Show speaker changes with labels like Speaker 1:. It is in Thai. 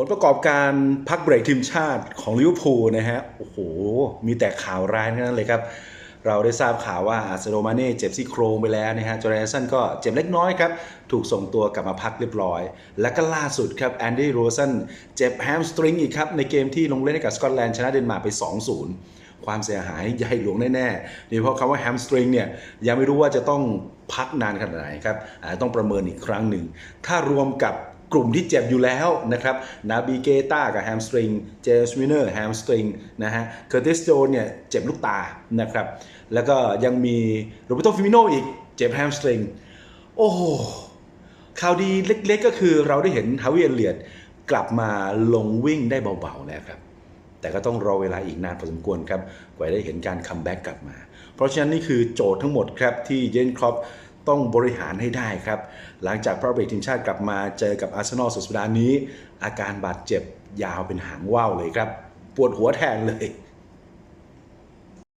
Speaker 1: ผลประกอบการพักเบรกทีมชาติของลิเวอร์พูลนะฮะ โอ้โห มีแต่ข่าวร้ายทั้งนั้นเลยครับ เราได้ทราบข่าวว่าอาร์เซโนมาเน่เจ็บซี่โครงไปแล้วนะฮะจอร์แดนสันก็เจ็บเล็กน้อยครับ ถูกส่งตัวกลับมาพักเรียบร้อย และก็ล่าสุดครับแอนดี้โรสันเจ็บแฮมสตริงอีกครับ ในเกมที่ลงเล่นให้กับสกอตแลนด์ชนะเดนมาร์กไป 2-0 ความเสียหายใหญ่หลวงแน่ๆโดยเฉพาะคำว่าแฮมสตริงเนี่ยยังไม่รู้ว่าจะต้องพักนานขนาดไหนครับอาจจะต้องประเมินอีกครั้งหนึ่ง ถ้ารวมกับ กลุ่มที่เจ็บอยู่แล้วนะครับ นาบีเกต้ากับแฮมสตริง เจสวินเนอร์แฮมสตริงนะฮะ เคอร์ติสโจเนี่ยเจ็บลูกตานะครับ แล้วก็ยังมีโรเบโตฟิมิโนอีกเจ็บแฮมสตริง โอ้โห ข่าวดีเล็กๆก็คือเราได้เห็นฮาวิเอเลียดกลับมาลงวิ่งได้เบาๆแล้วครับ แต่ก็ต้องรอเวลาอีกนานพอสมควรครับ กว่าได้เห็นการคัมแบ็กกลับมา เพราะฉะนั้นนี่คือโจทย์ทั้งหมดครับที่เยนครอป ต้องบริหารให้ได้ครับ หลังจากพระเบรกทีมชาติกลับมาเจอกับอาร์เซนอลสุดสัปดาห์นี้ อาการบาดเจ็บยาวเป็นหางว่าวเลยครับ ปวดหัวแทนเลย